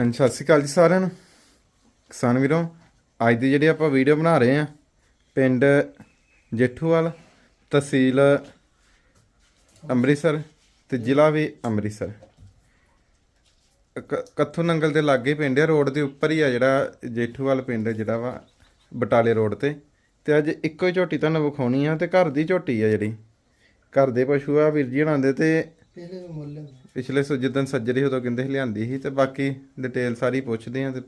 ਹਾਂਜੀ, ਸਤਿ ਸ਼੍ਰੀ ਅਕਾਲ ਜੀ ਸਾਰਿਆਂ ਨੂੰ। ਕਿਸਾਨ ਵੀਰੋ, ਅੱਜ ਦੀ ਜਿਹੜੀ ਆਪਾਂ ਵੀਡੀਓ ਬਣਾ ਰਹੇ ਆ ਪਿੰਡ ਜੇਠੂਵਾਲ, ਤਹਿਸੀਲ ਅੰਮ੍ਰਿਤਸਰ ਤੇ ਜ਼ਿਲ੍ਹਾ ਵੀ ਅੰਮ੍ਰਿਤਸਰ। ਕ- ਕੱਥੂ ਨੰਗਲ ਦੇ ਲਾਗੇ ਪਿੰਡ ਆ, ਰੋਡ ਦੇ ਉੱਪਰ ਹੀ ਆ ਜਿਹੜਾ ਜੇਠੂਵਾਲ ਪਿੰਡ ਜਿਹੜਾ ਵਾ, ਬਟਾਲੇ ਰੋਡ ਤੇ। ਤੇ ਅੱਜ ਇੱਕੋ ਹੀ ਝੋਟੀ ਤੁਹਾਨੂੰ ਵਿਖਾਉਣੀ ਆ ਤੇ ਘਰ ਦੀ ਝੋਟੀ ਆ ਜਿਹੜੀ। ਘਰ ਦੇ ਪਸ਼ੂ ਆ, ਵੀਰ ਜੀ ਹਣਾਂ ਦੇ ਤੇ ਪਹਿਲੇ ਨੂੰ ਮੁੱਲ ਪਿਛਲੇ ਸੋ ਜਿੱਦਣ ਸੱਜਰੀ ਉਦੋਂ ਕਹਿੰਦੇ ਸੀ ਲਿਆਂਦੀ ਸੀ ਤੇ ਬਾਕੀ ਡਿਟੇਲ ਸਾਰੀ ਪੁੱਛਦੇ ਆ ਤੇ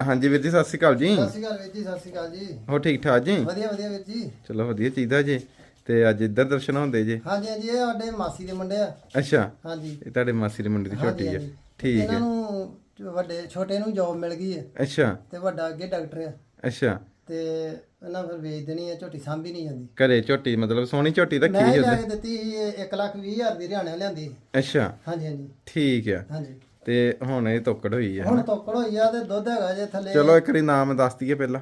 ਹਾਂਜੀ ਵੀਰ ਜੀ ਸਤਿ ਸ਼੍ਰੀ ਅਕਾਲ ਜੀ। ਸਤਿ ਸ਼੍ਰੀ ਅਕਾਲ ਵੀਰ ਜੀ ਸਤਿ ਸ਼੍ਰੀ ਅਕਾਲ ਜੀ। ਹੋ ਠੀਕ ਠਾਕ ਜੀ? ਵਧੀਆ ਵਧੀਆ ਵੀਰ ਜੀ। ਚਲੋ ਵਧੀਆ ਚਾਹੀਦਾ ਜੀ ਤੇ ਅੱਜ ਇੱਧਰ ਦਰਸ਼ਨ ਹੁੰਦੇ ਜੀ। ਹਾਂਜੀ ਹਾਂਜੀ ਇਹ ਸਾਡੇ ਮਾਸੀ ਦੇ ਮੁੰਡੇ ਆ। ਅੱਛਾ। ਹਾਂਜੀ। ਇਹ ਤੁਹਾਡੇ ਮਾਸੀ ਦੀ ਮੁੰਡੇ ਦੀ ਛੋਟੀ ਹੈ। ਠੀਕ ਇਹਨਾਂ ਹੈ ਨੂੰ ਜੋ ਵੱਡੇ ਛੋਟੇ ਨੂੰ ਜੌਬ ਮਿਲ ਗਈ ਹੈ ਅੱਛਾ। ਤੇ ਵੱਡਾ ਅੱਗੇ ਡਾਕਟਰ ਆ। ਅੱਛਾ। ਤੇ ਇਹਨਾਂ ਫਿਰ ਵੇਚ ਦੇਣੀ ਹੈ ਝੋਟੀ ਸਾਂਭੀ ਨਹੀਂ ਜਾਂਦੀ। ਘਰੇ ਝੋਟੀ ਮਤਲਬ ਸੋਹਣੀ ਝੋਟੀ ਰੱਖੀ ਮੈਂ ਸੀ ਜਾ ਉਹਦੇ? ਕੇ ਦਿੱਤੀ 1 ਲੱਖ 20 ਹਜ਼ਾਰ ਦੀ ਹਰਿਆਣੇ ਲਿਆਂਦੀ ਅੱਛਾ। ਹਾਂਜੀ ਹਾਂਜੀ। ਠੀਕ ਆ। ਹਾਂਜੀ। ਤੇ ਹੁਣ ਇਹ ਤੋਕੜ ਹੋਈ ਹੈ ਹੁਣ ਤੋਕੜ ਹੋਈ ਆ ਤੇ ਦੁੱਧ ਹੈਗਾ ਜੇ ਥੱਲੇ। ਚਲੋ ਇੱਕ ਵਾਰੀ ਨਾਮ ਦੱਸ ਦਈਏ ਪਹਿਲਾਂ।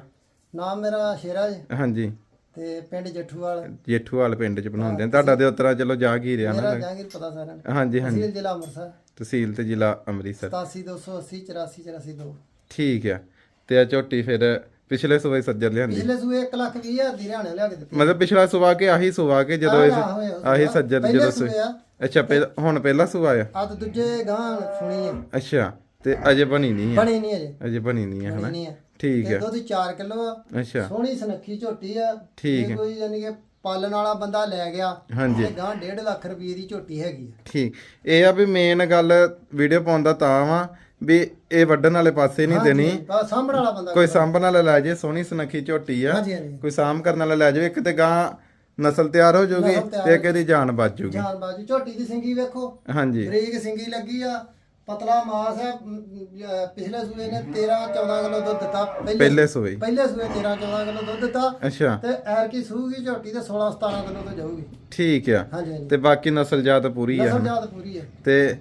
ਨਾਮ ਮੇਰਾ ਸ਼ੇਰਾ ਜੀ। ਹਾਂਜੀ। ਤੇ ਪਿੰਡ ਜੱਠੂਵਾਲ। ਜੇਠੂਵਾਲ ਪਿੰਡ ਚ ਬਣਾਉਂਦੇ ਆ ਤੁਹਾਡਾ ਦੇ ਉਤਰਾ ਚਲੋ ਜਾਗੀਰ ਆ ਨਾ ਮੇਰਾ ਜਹਾਂਗੀਰ ਪਤਾ ਸਾਰਿਆਂ ਨੂੰ। ਹਾਂਜੀ ਹਾਂਜੀ। ਤਹਿਸੀਲ ਜ਼ਿਲ੍ਹਾ ਅੰਮ੍ਰਿਤਸਰ। ਤਹਿਸੀਲ ਤੇ ਜ਼ਿਲ੍ਹਾ ਅੰਮ੍ਰਿਤਸਰ। 87280 84 84 ਦੋ। ਠੀਕ ਆ। ਤੇ ਆ ਝੋਟੀ ਫਿਰ ਪਿਛਲੇ ਸੂਏ ਸੱਜਰ ਲਿਆਂਦੀ। ਪਿਛਲੇ ਸੂਏ 1 ਲੱਖ 20 ਹਜ਼ਾਰ ਦੀ ਹਰਿਆਣੇ ਲਿਆ ਕੇ ਦਿੱਤੀ। ਮਤਲਬ ਪਿਛਲਾ ਸੁਆ ਕੇ ਆਹੀ ਸੁਆ ਕੇ ਜਦੋਂ ਇਸ ਆਹ ਸੱਜਰ ਪਹਿਲੇ ਜਦੋਂ ਸੂਏ ਸੂਏ ਆ। ਅੱਛਾ ਹੁਣ ਪਹਿਲਾ ਸੁਆ ਆ? ਆ ਤਾਂ ਦੂਜੇ ਗਾਂ ਸੁਣੀ ਹੈ ਅੱਛਾ ਤੇ ਅਜੇ ਬਣੀ ਨਹੀਂ ਆ। ਬਣੀ ਨਹੀਂ ਅਜੇ। ਅਜੇ ਬਣੀ ਨਹੀਂ ਆ ਬਣੀ ਹਨਾ? ਨਹੀਂ ਠੀਕ ਤੇ ਹੈ ਦੁੱਧ 4 ਕਿਲੋ ਆ। ਅੱਛਾ। ਸੋਹਣੀ ਸੁਨੱਖੀ ਝੋਟੀ ਆ। ਠੀਕ ਜੇ ਕੋਈ ਯਾਨੀ ਕਿ ਪਾਲਣ ਵਾਲਾ ਬੰਦਾ ਲੈ ਗਿਆ। ਹਾਂਜੀ। ਤੇ ਗਾਂ 1.5 ਲੱਖ ਰੁਪਏ ਦੀ ਝੋਟੀ ਹੈਗੀ ਆ। ਠੀਕ। ਇਹ ਆ ਵੀ ਮੇਨ ਗੱਲ ਵੀਡੀਓ ਪਾਉਣ ਦਾ ਤਾਂ ਵਾ ਵੀ ਇਹ ਵੱਢਣ ਵਾਲੇ ਪਾਸੇ ਨਹੀਂ ਦੇਣੀ। ਬਸ ਸਾਂਭਣ ਵਾਲਾ ਬੰਦਾ ਕੋਈ ਸਾਂਭਣ ਵਾਲਾ ਲੈ ਜੇ ਸੋਹਣੀ ਸੁਨੱਖੀ ਝੋਟੀ ਆ। ਹਾਂਜੀ ਹਾਂਜੀ। ਕੋਈ ਸਾਂਭ ਕਰਨ ਵਾਲਾ ਲੈ ਜਾਵੇ ਇੱਕ ਤੇ ਗਾਂ ਨਸਲ ਤਿਆਰ ਹੋ ਜਾਊਗੀ ਨਸਲ ਤਿਆਰ ਤੇ ਇੱਕ ਇਹਦੀ ਜਾਨ ਬਚ ਜਾਊਗੀ ਜਾਨ ਬਾਜੂ ਝੋਟੀ ਦੀ ਸਿੰਗੀ ਵੇਖੋ। ਹਾਂਜੀ। ਬਰੀਕ ਸਿੰਗੀ ਲੱਗੀ ਆ। ਪਤਲਾ ਮਾਸ ਹੈ ਅਮ, ਅਮ, ਪਿਛਲੇ ਸੂਏ ਨੇ 13 14 ਕਿਲੋ ਦੁੱਧ ਦਿੱਤਾ। ਪਹਿਲੇ ਸੂਏ। ਪਹਿਲੇ ਸੂਏ 13 14 ਕਿਲੋ ਦੁੱਧ ਦਿੱਤਾ। ਅੱਛਾ। ਤੇ ਐਰ ਕੀ ਸੂਗੀ ਝੋਟੀ ਤੇ 16 17 ਕਿਲੋ ਤੋਂ ਜਾਊਗੀ। ਠੀਕ ਆ। ਹਾਂਜੀ ਹਾਂਜੀ। ਤੇ ਬਾਕੀ ਨਸਲ ਜਾਤ ਪੂਰੀ ਆ ਨਸਲ ਜਾਤ ਪੂਰੀ ਹੈ ਤੇ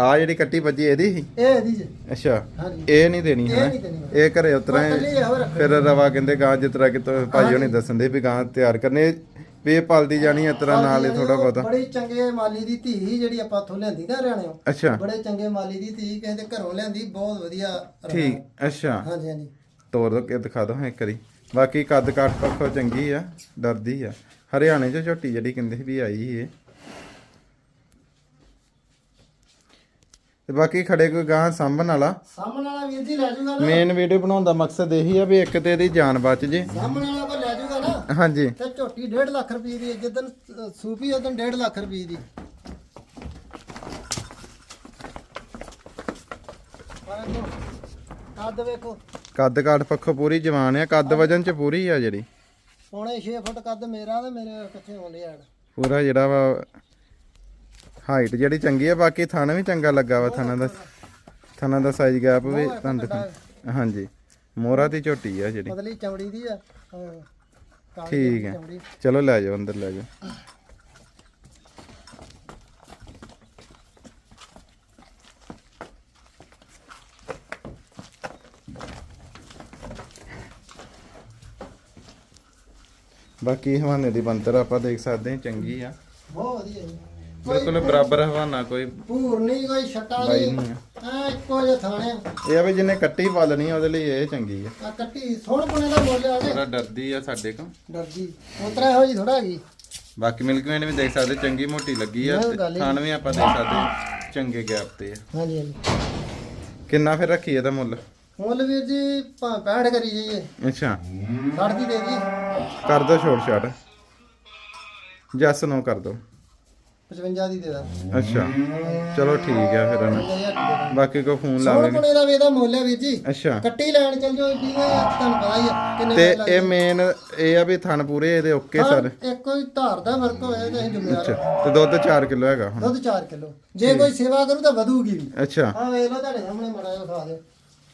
ਆ ਜਿਹੜੀ ਕੱਟੀ ਵੱਜੀ ਇਹਦੀ? ਸੀ ਇਹ ਇਹਦੀ ਜੀ। ਅੱਛਾ ਹਾਂਜੀ। ਇਹ ਨਹੀਂ ਦੇਣੀ ਇਹ ਹੈ ਨਹੀਂ ਦੇਣੀ। ਇਹ ਘਰੇ ਉਤਰਾ ਇਹੋ ਰੱਖ ਫਿਰ ਰਵਾ ਕਹਿੰਦੇ ਗਾਂ ਜਿਸ ਤਰ੍ਹਾਂ ਕਿ ਤੋ ਭਾਈ ਹੋਣੀ ਦੱਸਣ ਦੇ ਵੀ ਗਾਂ ਤਿਆਰ ਕਰਨੇ। ਵੀ ਇਹ ਪਲਦੀ ਜਾਣੀ ਇਸ ਤਰ੍ਹਾਂ ਨਾਲ ਹੀ ਥੋੜਾ ਬਹੁਤਾ। ਬੜੀ ਚੰਗੇ ਮਾਲੀ ਦੀ ਧੀ ਸੀ ਜਿਹੜੀ ਆਪਾਂ ਉੱਥੋਂ ਲਿਆਂਦੀ ਨਾ ਹਰਿਆਣਿਓਂ ਅੱਛਾ। ਬੜੇ ਚੰਗੇ ਮਾਲੀ ਦੀ ਧੀ ਕਹਿੰਦੇ ਘਰੋਂ ਲਿਆਂਦੀ ਬਹੁਤ ਵਧੀਆ। ਠੀਕ ਅੱਛਾ। ਹਾਂਜੀ ਹਾਂਜੀ। ਤੋਰ ਦੋ ਕੇ ਦਿਖਾ ਦੋ ਇੱਕ ਵਾਰੀ। ਬਾਕੀ ਕੱਦ ਕਾਠ ਪੱਖੋਂ ਚੰਗੀ ਆ ਡਰਦੀ ਆ। ਹਰਿਆਣੇ ਚ ਝੋਟੀ ਜਿਹੜੀ ਕਹਿੰਦੇ ਸੀ ਵੀ ਆਈ ਇਹ। ਤੇ ਬਾਕੀ ਖੜੇ ਕੋਈ ਗਾਂ ਸਾਂਭਣ ਵਾਲਾ? ਸਾਹਮਣੇ ਵਾਲਾ ਵੀਰ ਜੀ ਲੈ ਜਾਊਗਾ ਨਾ। ਮੇਨ ਵੀਡੀਓ ਬਣਾਉਣ ਦਾ ਮਕਸਦ ਇਹੀ ਆ ਵੀ ਇੱਕ ਤੇ ਇਹਦੀ ਜਾਨ ਬਚ ਜੇ। ਸਾਹਮਣੇ ਵਾਲਾ ਕੋ ਲੈ ਜਾਊਗਾ ਨਾ। ਹਾਂਜੀ। ਤੇ ਝੋਟੀ 1.5 ਲੱਖ ਰੁਪਏ ਦੀ ਜਿੱਦਨ ਅ, ਸੂਪੀ ਉਦੋਂ 1.5 ਲੱਖ ਰੁਪਏ ਦੀ। ਪਰ ਇਹਨੂੰ ਕੱਦ ਵੇਖੋ। ਕੱਦ ਕਾਠ ਪੱਖੋਂ ਪੂਰੀ ਜਵਾਨ ਆ ਕੱਦ ਵਜਨ ਚ ਪੂਰੀ ਆ ਜਿਹੜੀ। ਪੌਣੇ 6 ਫੁੱਟ ਕੱਦ ਮੇਰਾ ਤੇ ਮੇਰੇ ਕਿੱਥੇ ਆਉਂਦੇ ਆ। ਪੂਰਾ ਜਿਹੜਾ ਵਾ ਹਾਈਟ ਜਿਹੜੀ ਚੰਗੀ ਆ ਬਾਕੀ ਥਣ ਵੀ ਚੰਗਾ ਲੱਗਾ ਵਾ ਥਣਾ ਦਾ ਥਣਾ ਦਾ ਸਾਈਜ਼ ਗੈਪ ਵੀ ਤੁਹਾਨੂੰ ਦਿਖਾ ਹਾਂਜੀ ਮੋਹਰਾ ਦੀ ਝੋਟੀ ਆ ਜਿਹੜੀ। ਪਤਲੀ ਚਮੜੀ ਦੀ ਆ ਠੀਕ ਹੈ। ਚਲੋ ਲੈ ਜਾਓ ਅੰਦਰ ਲੈ ਜਾਓ। ਬਾਕੀ ਹਵਾਨੇ ਦੀ ਬੰਤਰ ਆਪਾਂ ਦੇਖ ਸਕਦੇ ਹਾਂ ਚੰਗੀ ਆ। ਬਹੁਤ ਵਧੀਆ ਜੀ। ਬਿਲਕੁਲ ਬਰਾਬਰ ਹਵਾਨਾ ਕੋਈ। ਭੂਰ ਨਹੀਂ ਕੋਈ ਛੱਟਾ ਬਾਈ ਨਹੀਂ ਨਹੀਂ ਆ ਇੱਕੋ ਜਿਹਾ ਥਾਣੇ ਇਹ ਆ ਵੀ ਜਿਹਨੇ ਕੱਟੀ ਪਾਲਣੀ ਆ, ਉਹਦੇ ਲਈ ਇਹ ਚੰਗੀ ਆ। ਆ ਕੱਟੀ ਸੋਹਣ ਪੁਣੇ ਦਾ ਮੁੱਲ ਆ ਜੇ ਥੋੜਾ ਡਰਦੀ ਆ ਸਾਡੇ ਕੋਲ। ਡਰਦੀ। ਉਤਰਾ ਇਹੋ ਜੀ ਥੋੜਾ ਹੈਗੀ। ਬਾਕੀ ਮਿਲਕ ਮੈਨ ਵੀ ਦੇਖ ਸਕਦੇ ਚੰਗੀ ਮੋਟੀ ਲੱਗੀ ਆ ਉਹ ਤੇ ਗੱਲ ਹੀ। ਥਣ ਵੀ ਆਪਾਂ ਦੇਖ ਸਕਦੇ ਹਾਂ, ਚੰਗੇ ਗੈਪ ਤੇ ਆ। ਹਾਂਜੀ ਹਾਂਜੀ। ਕਿੰਨਾ ਫਿਰ ਰੱਖੀ ਇਹਦਾ ਮੁੱਲ? ਮੁੱਲ ਵੀਰ ਜੀ 65 ਕਰੀ ਜਾਈਏ। ਅੱਛਾ। 60 ਦੀ ਦੇ ਦੀ ਕਰ ਦੋ ਛੋਟ ਛਾਟ ਜੱਸ ਨੂੰ ਕਰ ਦੋ। 55 ਦੀ ਦੇ ਦਾ। ਅੱਛਾ ਚਲੋ ਠੀਕ ਆ ਫਿਰ ਹਨਾ 5000 ਦੀ ਦੇ ਦਾਂ। ਬਾਕੀ ਕੋ ਫੋਨ ਸੋਹਣ ਲਾਵੇਗੇ ਪੁਣੇ ਦਾ ਵੀ ਇਹਦਾ ਮੁੱਲ ਹੈ ਵੀਰ ਜੀ। ਅੱਛਾ। ਕੱਟੀ ਲੈਣ ਚੱਲ ਜਾਓ ਜੀ ਤੁਹਾਨੂੰ ਪਤਾ ਹੀ ਆ ਕਿੰਨੇ ਤੇ ਪੈਸੇ ਇਹ ਮੇਨ ਇਹ ਆ ਵੀ ਥਣ ਪੂਰੇ ਇਹਦੇ ਓਕੇ ਸਰ? ਲੱਗਦੇ। ਇੱਕ ਕੋਈ ਧਾਰ ਦਾ ਫ਼ਰਕ ਹੋਇਆ ਤੇ ਅਸੀਂ ਜ਼ਿੰਮੇਵਾਰ ਅੱਛਾ ਹਾਂ। ਤੇ ਦੁੱਧ 4 ਕਿਲੋ ਹੈਗਾ ਹੁਣ। ਦੁੱਧ 4 ਕਿਲੋ। ਜੇ ਕੋਈ ਸੇਵਾ ਕਰੂ ਤਾਂ ਵਧੂਗੀ ਵੀ। ਅੱਛਾ। ਆ ਵੇਖ ਲਓ ਤੁਹਾਡੇ ਸਾਹਮਣੇ ਮੜਾ ਜਿਹਾ ਖਾ ਦੇ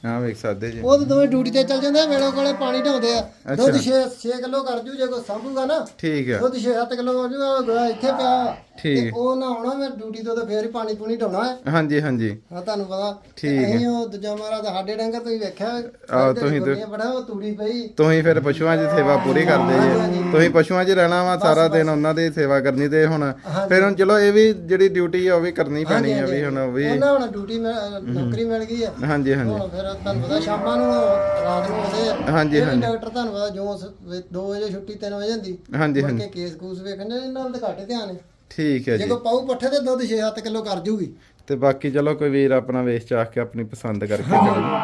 ਹਾਂ ਵੇਖ ਸਕਦੇ ਜੀ। ਉਹ ਤਾਂ ਦੋਵੇਂ ਡਿਊਟੀ ਤੇ ਚੱਲ ਜਾਂਦੇ ਆ, ਵੇਲੇ ਕੋਲੇ ਪਾਣੀ ਢਾਉਂਦੇ ਆ। ਦੁੱਧ 6 6 ਕਿਲੋ ਕਰ ਜੂ ਜੇ ਕੋਈ ਸਾਂਭੂਗਾ ਨਾ ਠੀਕ ਆ। ਦੁੱਧ 6-7 ਕਿਲੋ ਹੋ ਜੂਗਾ ਇੱਥੇ ਪਿਆ। ਠੀਕ। ਉਹ ਨਾ ਆਉਣਾ ਮੈਂ ਡਿਊਟੀ ਤੋਂ ਤੇ ਫੇਰ ਹੀ ਪਾਣੀ ਪੂਣੀ ਢਾਉਣਾ ਹੈ। ਹਾਂਜੀ ਹਾਂਜੀ। ਹਾਂ ਤੁਹਾਨੂੰ ਪਤਾ ਠੀਕ ਹੈ। ਉਹ ਦੂਜਾ ਮਾਰਾ ਤਾਂ ਸਾਡੇ ਡੰਗਰ ਤੁਸੀਂ ਵੇਖਿਆ ਆਹੋ, ਤੁਸੀਂ ਤੇ- ਬੜਾ ਉਹ ਤੂੜੀ ਪਈ। ਤੁਸੀਂ ਫਿਰ ਪਸ਼ੂਆਂ 'ਚ ਸੇਵਾ ਪੂਰੀ ਕਰਦੇ ਜੀ। ਤੁਸੀਂ ਪਸ਼ੂਆਂ 'ਚ ਰਹਿਣਾ ਵਾ ਸਾਰਾ ਦਿਨ ਉਹਨਾਂ ਦੀ ਸੇਵਾ ਕਰਨੀ ਤੇ ਹੁਣ ਫਿਰ ਹੁਣ ਚਲੋ ਇਹ ਵੀ ਜਿਹੜੀ ਡਿਊਟੀ ਆ ਉਹ ਵੀ ਕਰਨੀ ਪੈਣੀ ਆ ਵੀ ਹੁਣ ਵੀ। ਉਹਨਾਂ ਹੁਣ ਡਿਊਟੀ ਨੌਕਰੀ ਮਿਲ ਗਈ ਆ। ਹਾਂਜੀ ਹਾਂਜੀ। ਹੁਣ ਫਿਰ ਤੁਹਾਨੂੰ ਪਤਾ ਸ਼ਾਮਾਂ ਨੂੰ ਰਾਤ ਨੂੰ ਆਉਂਦੇ ਆ। ਹਾਂਜੀ ਵੀ ਡਾਕਟਰ ਤੁਹਾਨੂੰ ਪਤਾ ਜੋ 2 ਵਜੇ ਛੁੱਟੀ 3 ਵਜੇ ਹੁੰਦੀ ਹਾਂਜੀ ਹਾਂਜੀ। ਕੇਸ ਕੂਸ ਵੇਖਣ ਦੇ ਨਾਲ ਤਾਂ ਘੱਟ ਧਿਆਨ ਹੈ। ਠੀਕ ਹੈ ਜੇ। ਜੀ ਕੋ ਪਾਉ ਪੱਠੇ ਤੇ ਦੁੱਧ 6-7 ਕਿਲੋ ਕਰ ਜੂਗੀ। ਤੇ ਬਾਕੀ ਚਲੋ ਕੋਈ ਵੀਰ ਆਪਣਾ ਵੇਚ ਚਾਖ ਕੇ ਆਪਣੀ ਪਸੰਦ ਕਰਕੇ ਚਲੋ।